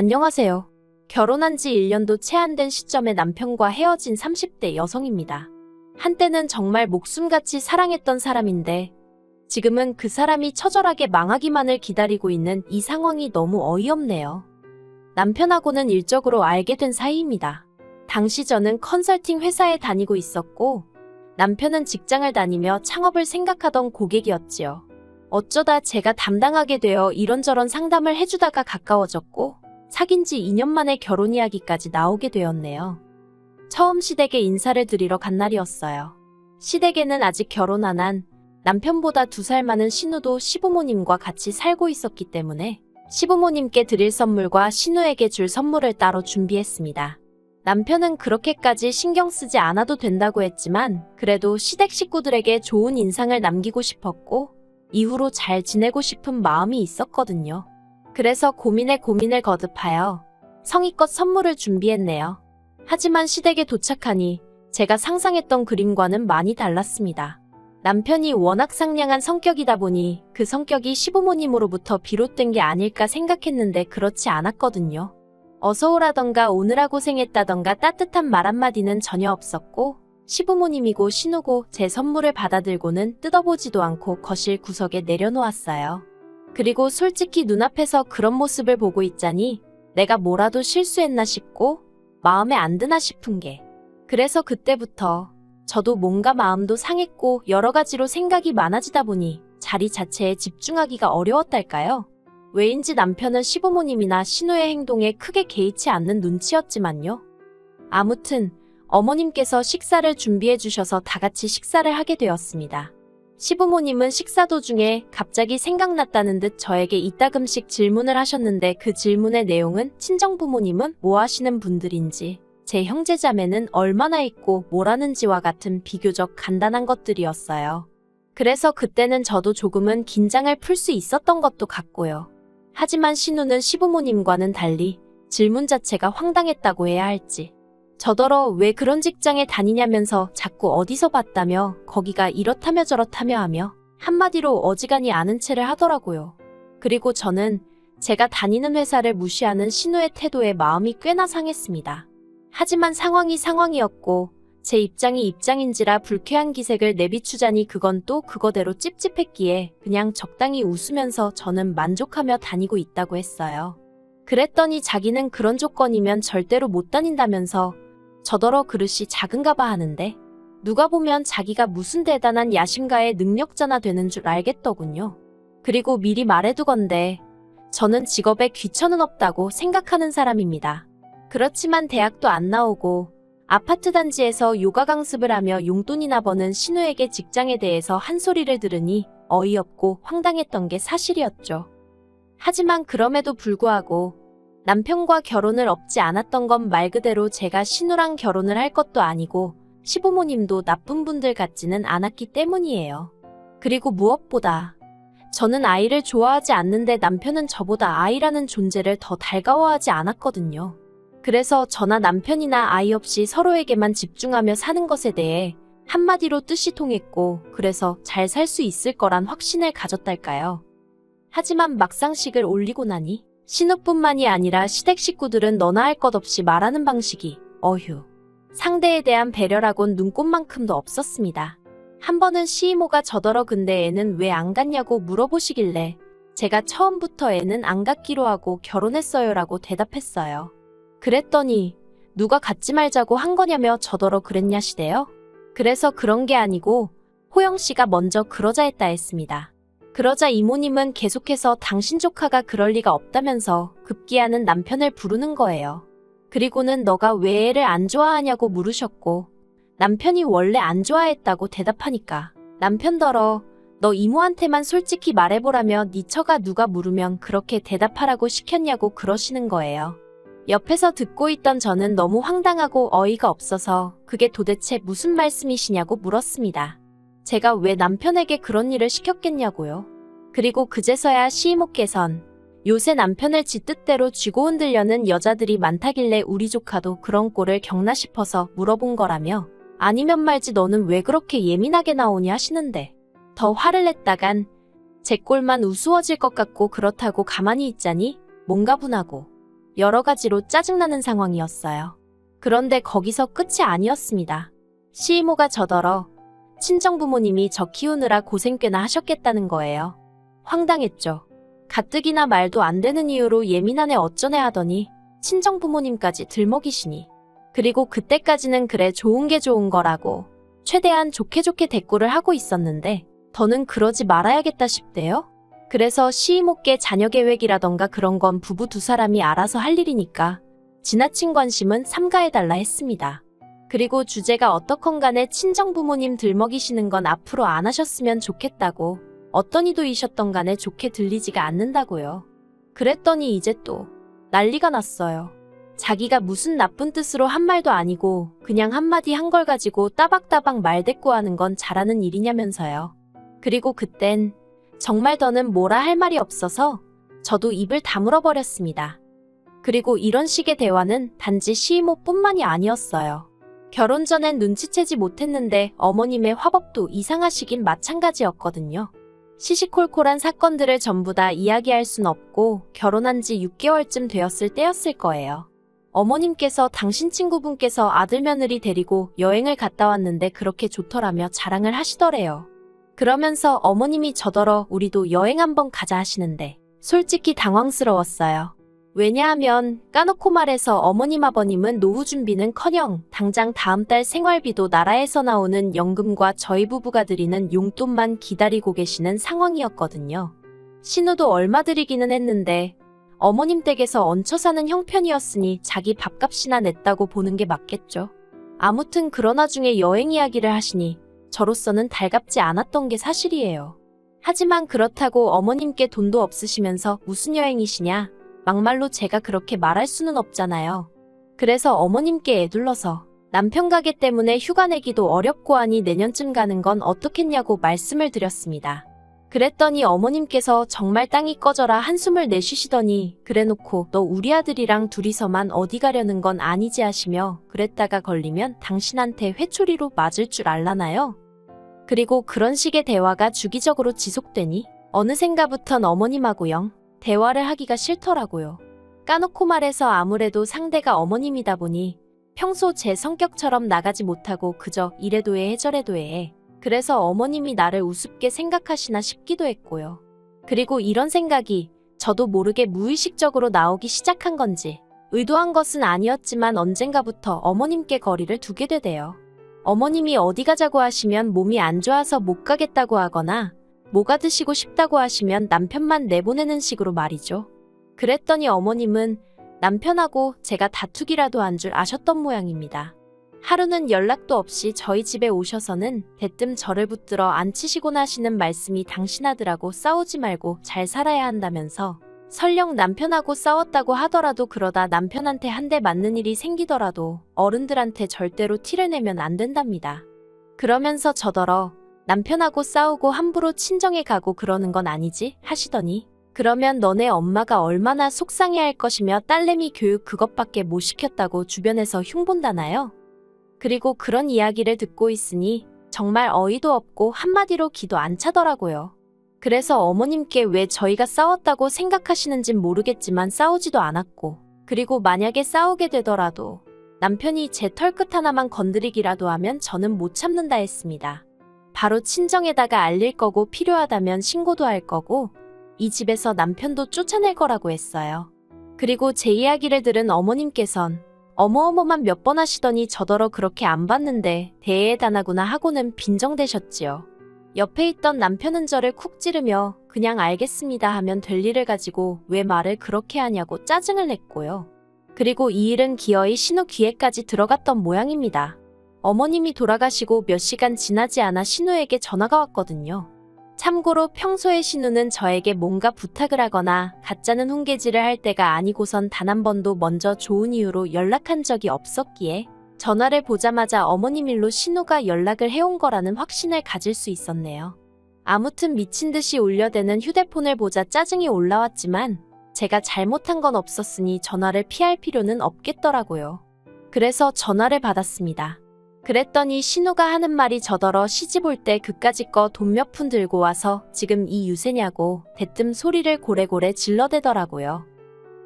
안녕하세요. 결혼한 지 1년도 채 안 된 시점에 남편과 헤어진 30대 여성입니다. 한때는 정말 목숨같이 사랑했던 사람인데 지금은 그 사람이 처절하게 망하기만을 기다리고 있는 이 상황이 너무 어이없네요. 남편하고는 일적으로 알게 된 사이입니다. 당시 저는 컨설팅 회사에 다니고 있었고 남편은 직장을 다니며 창업을 생각하던 고객이었지요. 어쩌다 제가 담당하게 되어 이런저런 상담을 해주다가 가까워졌고 사귄 지 2년 만에 결혼 이야기까지 나오게 되었네요. 처음 시댁에 인사를 드리러 간 날이었어요. 시댁에는 아직 결혼 안 한 남편보다 두 살 많은 신우도 시부모님과 같이 살고 있었기 때문에 시부모님께 드릴 선물과 신우에게 줄 선물을 따로 준비했습니다. 남편은 그렇게까지 신경 쓰지 않아도 된다고 했지만 그래도 시댁 식구들에게 좋은 인상을 남기고 싶었고 이후로 잘 지내고 싶은 마음이 있었거든요. 그래서 고민에 고민을 거듭하여 성의껏 선물을 준비했네요. 하지만 시댁에 도착하니 제가 상상했던 그림과는 많이 달랐습니다. 남편이 워낙 상냥한 성격이다 보니 그 성격이 시부모님으로부터 비롯된 게 아닐까 생각했는데 그렇지 않았거든요. 어서오라던가 오느라 고생했다던가 따뜻한 말 한마디는 전혀 없었고 시부모님이고 신우고 제 선물을 받아들고는 뜯어보지도 않고 거실 구석에 내려놓았어요. 그리고 솔직히 눈앞에서 그런 모습을 보고 있자니 내가 뭐라도 실수했나 싶고 마음에 안 드나 싶은 게 그래서 그때부터 저도 뭔가 마음도 상했고 여러 가지로 생각이 많아지다 보니 자리 자체에 집중하기가 어려웠달까요? 왜인지 남편은 시부모님이나 신우의 행동에 크게 개의치 않는 눈치였지만요. 아무튼 어머님께서 식사를 준비해 주셔서 다 같이 식사를 하게 되었습니다. 시부모님은 식사 도중에 갑자기 생각났다는 듯 저에게 이따금씩 질문을 하셨는데 그 질문의 내용은 친정부모님은 뭐 하시는 분들인지, 제 형제자매는 얼마나 있고 뭘 하는지와 같은 비교적 간단한 것들이었어요. 그래서 그때는 저도 조금은 긴장을 풀 수 있었던 것도 같고요. 하지만 신우는 시부모님과는 달리 질문 자체가 황당했다고 해야 할지. 저더러 왜 그런 직장에 다니냐면서 자꾸 어디서 봤다며 거기가 이렇다며 저렇다며 하며 한마디로 어지간히 아는 체를 하더라고요. 그리고 저는 제가 다니는 회사를 무시하는 신우의 태도에 마음이 꽤나 상했습니다. 하지만 상황이 상황이었고 제 입장이 입장인지라 불쾌한 기색을 내비추자니 그건 또 그거대로 찝찝했기에 그냥 적당히 웃으면서 저는 만족하며 다니고 있다고 했어요. 그랬더니 자기는 그런 조건이면 절대로 못 다닌다면서 저더러 그릇이 작은가 봐 하는데 누가 보면 자기가 무슨 대단한 야심가의 능력자나 되는 줄 알겠더군요. 그리고 미리 말해두건데 저는 직업에 귀천은 없다고 생각하는 사람입니다. 그렇지만 대학도 안 나오고 아파트 단지에서 요가 강습을 하며 용돈이나 버는 신우에게 직장에 대해서 한 소리를 들으니 어이없고 황당했던 게 사실이었죠. 하지만 그럼에도 불구하고 남편과 결혼을 업지 않았던 건 말 그대로 제가 신우랑 결혼을 할 것도 아니고 시부모님도 나쁜 분들 같지는 않았기 때문이에요. 그리고 무엇보다 저는 아이를 좋아하지 않는데 남편은 저보다 아이라는 존재를 더 달가워하지 않았거든요. 그래서 저나 남편이나 아이 없이 서로에게만 집중하며 사는 것에 대해 한마디로 뜻이 통했고 그래서 잘 살 수 있을 거란 확신을 가졌달까요. 하지만 막상식을 올리고 나니 신우뿐만이 아니라 시댁 식구들은 너나 할 것 없이 말하는 방식이 어휴. 상대에 대한 배려라곤 눈꼽만큼도 없었습니다. 한 번은 시이모가 저더러 근데 애는 왜 안 갔냐고 물어보시길래 제가 처음부터 애는 안 갔기로 하고 결혼했어요 라고 대답했어요. 그랬더니 누가 갖지 말자고 한 거냐며 저더러 그랬냐 시대요? 그래서 그런 게 아니고 호영 씨가 먼저 그러자 했다 했습니다. 그러자 이모님은 계속해서 당신 조카가 그럴 리가 없다면서 급기야는 남편을 부르는 거예요. 그리고는 너가 왜 애를 안 좋아하냐고 물으셨고 남편이 원래 안 좋아했다고 대답하니까 남편더러 너 이모한테만 솔직히 말해보라며 네 처가 누가 물으면 그렇게 대답하라고 시켰냐고 그러시는 거예요. 옆에서 듣고 있던 저는 너무 황당하고 어이가 없어서 그게 도대체 무슨 말씀이시냐고 물었습니다. 제가 왜 남편에게 그런 일을 시켰겠냐고요. 그리고 그제서야 시이모께선 요새 남편을 지 뜻대로 쥐고 흔들려는 여자들이 많다길래 우리 조카도 그런 꼴을 겪나 싶어서 물어본 거라며 아니면 말지 너는 왜 그렇게 예민하게 나오니 하시는데 더 화를 냈다간 제 꼴만 우스워질 것 같고 그렇다고 가만히 있자니 뭔가 분하고 여러 가지로 짜증나는 상황이었어요. 그런데 거기서 끝이 아니었습니다. 시이모가 저더러 친정 부모님이 저 키우느라 고생 꽤나 하셨겠다는 거예요. 황당했죠. 가뜩이나 말도 안 되는 이유로 예민한 애 어쩌네 하더니 친정 부모님까지 들먹이시니. 그리고 그때까지는 그래 좋은 게 좋은 거라고 최대한 좋게 좋게 대꾸를 하고 있었는데 더는 그러지 말아야겠다 싶대요. 그래서 시이모께 자녀 계획이라던가 그런 건 부부 두 사람이 알아서 할 일이니까 지나친 관심은 삼가해달라 했습니다. 그리고 주제가 어떻건 간에 친정 부모님 들먹이시는 건 앞으로 안 하셨으면 좋겠다고 어떤 이도이셨던 간에 좋게 들리지가 않는다고요. 그랬더니 이제 또 난리가 났어요. 자기가 무슨 나쁜 뜻으로 한 말도 아니고 그냥 한마디 한 걸 가지고 따박따박 말대꾸하는 건 잘하는 일이냐면서요. 그리고 그땐 정말 더는 뭐라 할 말이 없어서 저도 입을 다물어 버렸습니다. 그리고 이런 식의 대화는 단지 시이모뿐만이 아니었어요. 결혼 전엔 눈치채지 못했는데 어머님의 화법도 이상하시긴 마찬가지였거든요. 시시콜콜한 사건들을 전부 다 이야기할 순 없고 결혼한 지 6개월쯤 되었을 때였을 거예요. 어머님께서 당신 친구분께서 아들 며느리 데리고 여행을 갔다 왔는데 그렇게 좋더라며 자랑을 하시더래요. 그러면서 어머님이 저더러 우리도 여행 한번 가자 하시는데 솔직히 당황스러웠어요. 왜냐하면 까놓고 말해서 어머님 아버님은 노후 준비는 커녕 당장 다음 달 생활비도 나라에서 나오는 연금과 저희 부부가 드리는 용돈만 기다리고 계시는 상황이었거든요. 신우도 얼마 드리기는 했는데 어머님 댁에서 얹혀 사는 형편이었으니 자기 밥값이나 냈다고 보는 게 맞겠죠. 아무튼 그러나 중에 여행 이야기를 하시니 저로서는 달갑지 않았던 게 사실이에요. 하지만 그렇다고 어머님께 돈도 없으시면서 무슨 여행이시냐? 막말로 제가 그렇게 말할 수는 없잖아요. 그래서 어머님께 애둘러서 남편 가게 때문에 휴가 내기도 어렵고 하니 내년쯤 가는 건 어떻겠냐고 말씀을 드렸습니다. 그랬더니 어머님께서 정말 땅이 꺼져라 한숨을 내쉬시더니 그래놓고 너 우리 아들이랑 둘이서만 어디 가려는 건 아니지 하시며 그랬다가 걸리면 당신한테 회초리로 맞을 줄 알라나요? 그리고 그런 식의 대화가 주기적으로 지속되니 어느샌가부턴 어머님하고 영 대화를 하기가 싫더라고요. 까놓고 말해서 아무래도 상대가 어머님이다 보니 평소 제 성격처럼 나가지 못하고 그저 이래도 해 저래도 해. 그래서 어머님이 나를 우습게 생각하시나 싶기도 했고요. 그리고 이런 생각이 저도 모르게 무의식적으로 나오기 시작한 건지 의도한 것은 아니었지만 언젠가부터 어머님께 거리를 두게 되대요. 어머님이 어디 가자고 하시면 몸이 안 좋아서 못 가겠다고 하거나 뭐가 드시고 싶다고 하시면 남편만 내보내는 식으로 말이죠. 그랬더니 어머님은 남편하고 제가 다투기라도 한 줄 아셨던 모양입니다. 하루는 연락도 없이 저희 집에 오셔서는 대뜸 저를 붙들어 앉히시곤 하시는 말씀이 당신 아들하고 싸우지 말고 잘 살아야 한다면서 설령 남편하고 싸웠다고 하더라도 그러다 남편한테 한 대 맞는 일이 생기더라도 어른들한테 절대로 티를 내면 안 된답니다. 그러면서 저더러 남편하고 싸우고 함부로 친정에 가고 그러는 건 아니지 하시더니 그러면 너네 엄마가 얼마나 속상해 할 것이며 딸내미 교육 그것밖에 못 시켰다고 주변에서 흉본다나요? 그리고 그런 이야기를 듣고 있으니 정말 어이도 없고 한마디로 기도 안 차더라고요. 그래서 어머님께 왜 저희가 싸웠다고 생각하시는진 모르겠지만 싸우지도 않았고, 그리고 만약에 싸우게 되더라도 남편이 제 털끝 하나만 건드리기라도 하면 저는 못 참는다 했습니다. 바로 친정에다가 알릴 거고 필요하다면 신고도 할 거고, 이 집에서 남편도 쫓아낼 거라고 했어요. 그리고 제 이야기를 들은 어머님께선 어머어머만 몇 번 하시더니 저더러 그렇게 안 봤는데 대해다나구나 하고는 빈정대셨지요. 옆에 있던 남편은 저를 쿡 찌르며 그냥 알겠습니다 하면 될 일을 가지고 왜 말을 그렇게 하냐고 짜증을 냈고요. 그리고 이 일은 기어이 신우 귀에까지 들어갔던 모양입니다. 어머님이 돌아가시고 몇 시간 지나지 않아 신우에게 전화가 왔거든요. 참고로 평소에 신우는 저에게 뭔가 부탁을 하거나 가짜는 훈계질을 할 때가 아니고선 단 한 번도 먼저 좋은 이유로 연락한 적이 없었기에 전화를 보자마자 어머님 일로 신우가 연락을 해온 거라는 확신을 가질 수 있었네요. 아무튼 미친 듯이 울려대는 휴대폰을 보자 짜증이 올라왔지만 제가 잘못한 건 없었으니 전화를 피할 필요는 없겠더라고요. 그래서 전화를 받았습니다. 그랬더니 신우가 하는 말이 저더러 시집 올 때 그까짓 거돈 몇 푼 들고 와서 지금 이 유세냐고 대뜸 소리를 고래고래 질러대더라고요.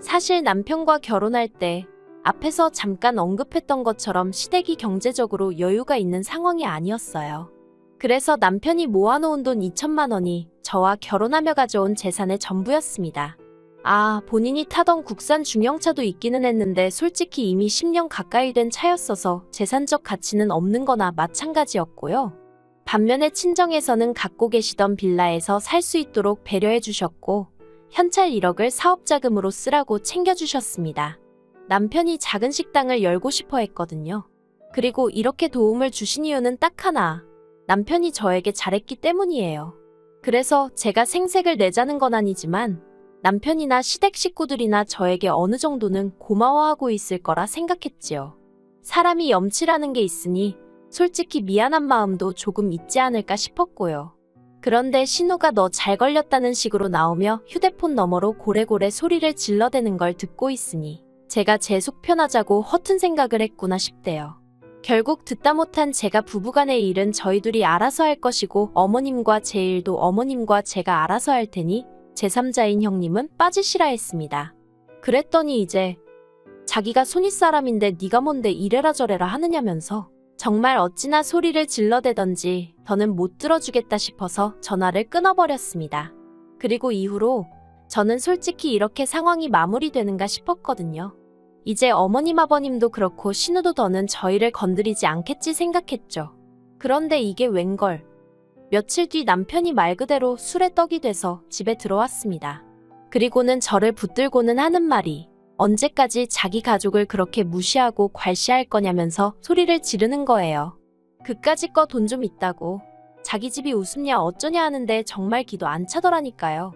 사실 남편과 결혼할 때 앞에서 잠깐 언급했던 것처럼 시댁이 경제적으로 여유가 있는 상황이 아니었어요. 그래서 남편이 모아놓은 돈 2천만 원이 저와 결혼하며 가져온 재산의 전부였습니다. 아, 본인이 타던 국산 중형차도 있기는 했는데 솔직히 이미 10년 가까이 된 차였어서 재산적 가치는 없는 거나 마찬가지였고요. 반면에 친정에서는 갖고 계시던 빌라에서 살 수 있도록 배려해 주셨고, 현찰 1억을 사업 자금으로 쓰라고 챙겨주셨습니다. 남편이 작은 식당을 열고 싶어 했거든요. 그리고 이렇게 도움을 주신 이유는 딱 하나. 남편이 저에게 잘했기 때문이에요. 그래서 제가 생색을 내자는 건 아니지만 남편이나 시댁 식구들이나 저에게 어느 정도는 고마워하고 있을 거라 생각했지요. 사람이 염치라는 게 있으니 솔직히 미안한 마음도 조금 있지 않을까 싶었고요. 그런데 신호가 너 잘 걸렸다는 식으로 나오며 휴대폰 너머로 고래고래 소리를 질러대는 걸 듣고 있으니 제가 제 속 편하자고 허튼 생각을 했구나 싶대요. 결국 듣다 못한 제가 부부간의 일은 저희 둘이 알아서 할 것이고 어머님과 제 일도 어머님과 제가 알아서 할 테니 제3자인 형님은 빠지시라 했습니다. 그랬더니 이제 자기가 손윗사람인데 네가 뭔데 이래라 저래라 하느냐면서 정말 어찌나 소리를 질러대던지 더는 못 들어주겠다 싶어서 전화를 끊어버렸습니다. 그리고 이후로 저는 솔직히 이렇게 상황이 마무리되는가 싶었거든요. 이제 어머님 아버님도 그렇고 신우도 더는 저희를 건드리지 않겠지 생각했죠. 그런데 이게 웬걸. 며칠 뒤 남편이 말 그대로 술에 떡이 돼서 집에 들어왔습니다. 그리고는 저를 붙들고는 하는 말이 언제까지 자기 가족을 그렇게 무시하고 괄시할 거냐면서 소리를 지르는 거예요. 그까짓 거 돈 좀 있다고. 자기 집이 웃음냐 어쩌냐 하는데 정말 기도 안 차더라니까요.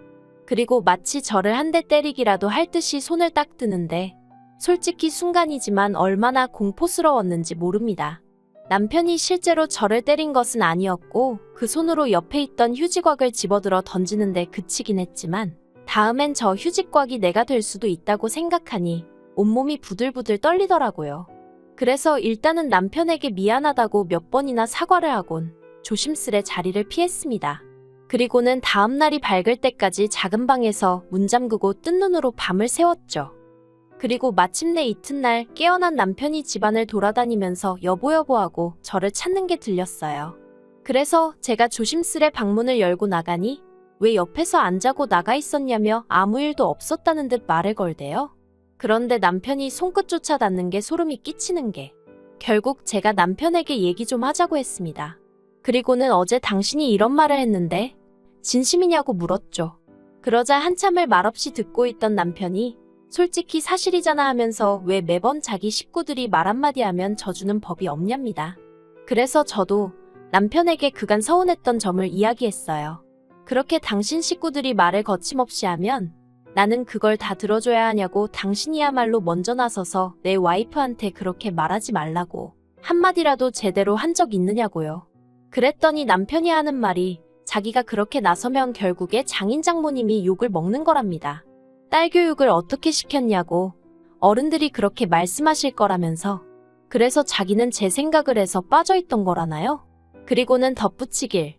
그리고 마치 저를 한 대 때리기라도 할 듯이 손을 딱 드는데 솔직히 순간이지만 얼마나 공포스러웠는지 모릅니다. 남편이 실제로 저를 때린 것은 아니었고 그 손으로 옆에 있던 휴지곽을 집어들어 던지는데 그치긴 했지만 다음엔 저 휴지곽이 내가 될 수도 있다고 생각하니 온몸이 부들부들 떨리더라고요. 그래서 일단은 남편에게 미안하다고 몇 번이나 사과를 하곤 조심스레 자리를 피했습니다. 그리고는 다음날이 밝을 때까지 작은 방에서 문 잠그고 뜬 눈으로 밤을 새웠죠. 그리고 마침내 이튿날 깨어난 남편이 집안을 돌아다니면서 여보여보하고 저를 찾는 게 들렸어요. 그래서 제가 조심스레 방문을 열고 나가니 왜 옆에서 안 자고 나가 있었냐며 아무 일도 없었다는 듯 말을 걸대요. 그런데 남편이 손끝조차 닿는 게 소름이 끼치는 게 결국 제가 남편에게 얘기 좀 하자고 했습니다. 그리고는 어제 당신이 이런 말을 했는데 진심이냐고 물었죠. 그러자 한참을 말없이 듣고 있던 남편이 솔직히 사실이잖아 하면서 왜 매번 자기 식구들이 말 한마디 하면 져주는 법이 없냐입니다. 그래서 저도 남편에게 그간 서운했던 점을 이야기했어요. 그렇게 당신 식구들이 말을 거침없이 하면 나는 그걸 다 들어줘야 하냐고 당신이야말로 먼저 나서서 내 와이프한테 그렇게 말하지 말라고 한마디라도 제대로 한 적 있느냐고요. 그랬더니 남편이 하는 말이 자기가 그렇게 나서면 결국에 장인 장모님이 욕을 먹는 거랍니다. 딸 교육을 어떻게 시켰냐고 어른들이 그렇게 말씀하실 거라면서 그래서 자기는 제 생각을 해서 빠져있던 거라나요? 그리고는 덧붙이길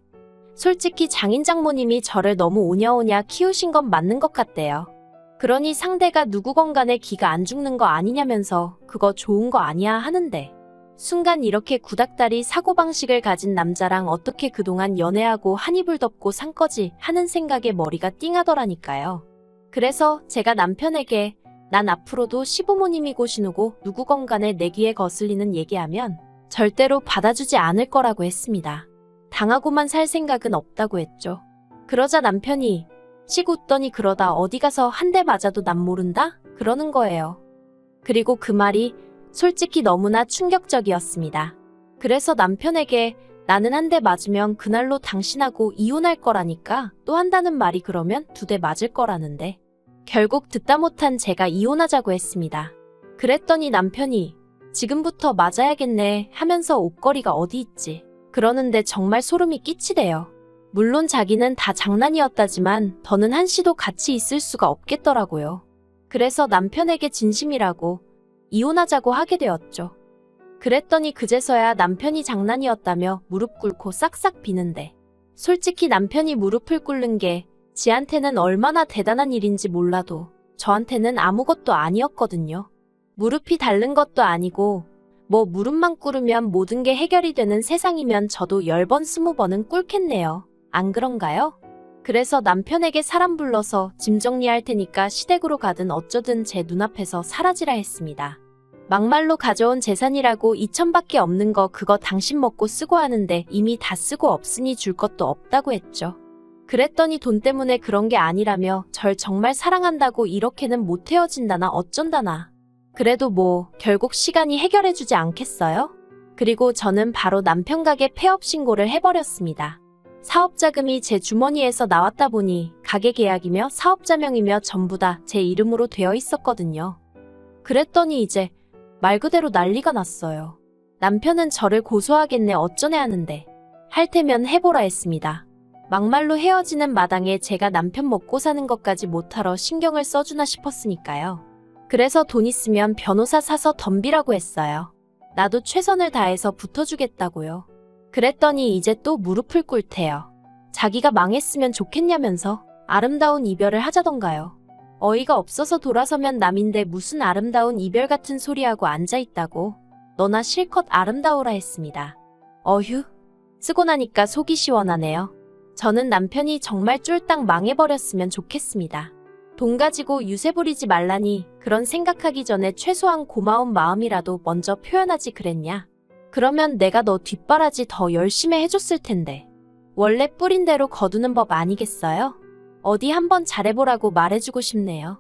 솔직히 장인 장모님이 저를 너무 오냐오냐 키우신 건 맞는 것 같대요. 그러니 상대가 누구건 간에 기가 안 죽는 거 아니냐면서 그거 좋은 거 아니야 하는데 순간 이렇게 구닥다리 사고방식을 가진 남자랑 어떻게 그동안 연애하고 한 이불 덮고 산 거지 하는 생각에 머리가 띵하더라니까요. 그래서 제가 남편에게 난 앞으로도 시부모님이고 신우고 누구건 간에 내 귀에 거슬리는 얘기하면 절대로 받아주지 않을 거라고 했습니다. 당하고만 살 생각은 없다고 했죠. 그러자 남편이 씩 웃더니 그러다 어디 가서 한 대 맞아도 난 모른다? 그러는 거예요. 그리고 그 말이 솔직히 너무나 충격적이었습니다. 그래서 남편에게 나는 한 대 맞으면 그날로 당신하고 이혼할 거라니까 또 한다는 말이 그러면 두 대 맞을 거라는데 결국 듣다 못한 제가 이혼하자고 했습니다. 그랬더니 남편이 지금부터 맞아야겠네 하면서 옷걸이가 어디 있지 그러는데 정말 소름이 끼치대요. 물론 자기는 다 장난이었다지만 더는 한시도 같이 있을 수가 없겠더라고요. 그래서 남편에게 진심이라고 이혼하자고 하게 되었죠. 그랬더니 그제서야 남편이 장난이었다며 무릎 꿇고 싹싹 비는데 솔직히 남편이 무릎을 꿇는 게 지한테는 얼마나 대단한 일인지 몰라도 저한테는 아무것도 아니었거든요. 무릎이 닳는 것도 아니고, 뭐 무릎만 꿇으면 모든 게 해결이 되는 세상이면 저도 10번, 20번은 꿇겠네요. 안 그런가요? 그래서 남편에게 사람 불러서 짐 정리할 테니까 시댁으로 가든 어쩌든 제 눈앞에서 사라지라 했습니다. 막말로 가져온 재산이라고 2천밖에 없는 거 그거 당신 먹고 쓰고 하는데 이미 다 쓰고 없으니 줄 것도 없다고 했죠. 그랬더니 돈 때문에 그런 게 아니라며 절 정말 사랑한다고 이렇게는 못 헤어진다나 어쩐다나. 그래도 뭐 결국 시간이 해결해주지 않겠어요? 그리고 저는 바로 남편 가게 폐업 신고를 해버렸습니다. 사업 자금이 제 주머니에서 나왔다 보니 가게 계약이며 사업자명이며 전부 다 제 이름으로 되어 있었거든요. 그랬더니 이제 말 그대로 난리가 났어요. 남편은 저를 고소하겠네 어쩌네 하는데 할 테면 해보라 했습니다. 막말로 헤어지는 마당에 제가 남편 먹고 사는 것까지 못하러 신경을 써주나 싶었으니까요. 그래서 돈 있으면 변호사 사서 덤비라고 했어요. 나도 최선을 다해서 붙어주겠다고요. 그랬더니 이제 또 무릎을 꿇대요. 자기가 망했으면 좋겠냐면서 아름다운 이별을 하자던가요. 어이가 없어서 돌아서면 남인데 무슨 아름다운 이별 같은 소리하고 앉아있다고. 너나 실컷 아름다우라 했습니다. 어휴. 쓰고 나니까 속이 시원하네요. 저는 남편이 정말 쫄딱 망해버렸으면 좋겠습니다. 돈 가지고 유세 부리지 말라니 그런 생각하기 전에 최소한 고마운 마음이라도 먼저 표현하지 그랬냐. 그러면 내가 너 뒷바라지 더 열심히 해줬을 텐데. 원래 뿌린 대로 거두는 법 아니겠어요? 어디 한번 잘해보라고 말해주고 싶네요.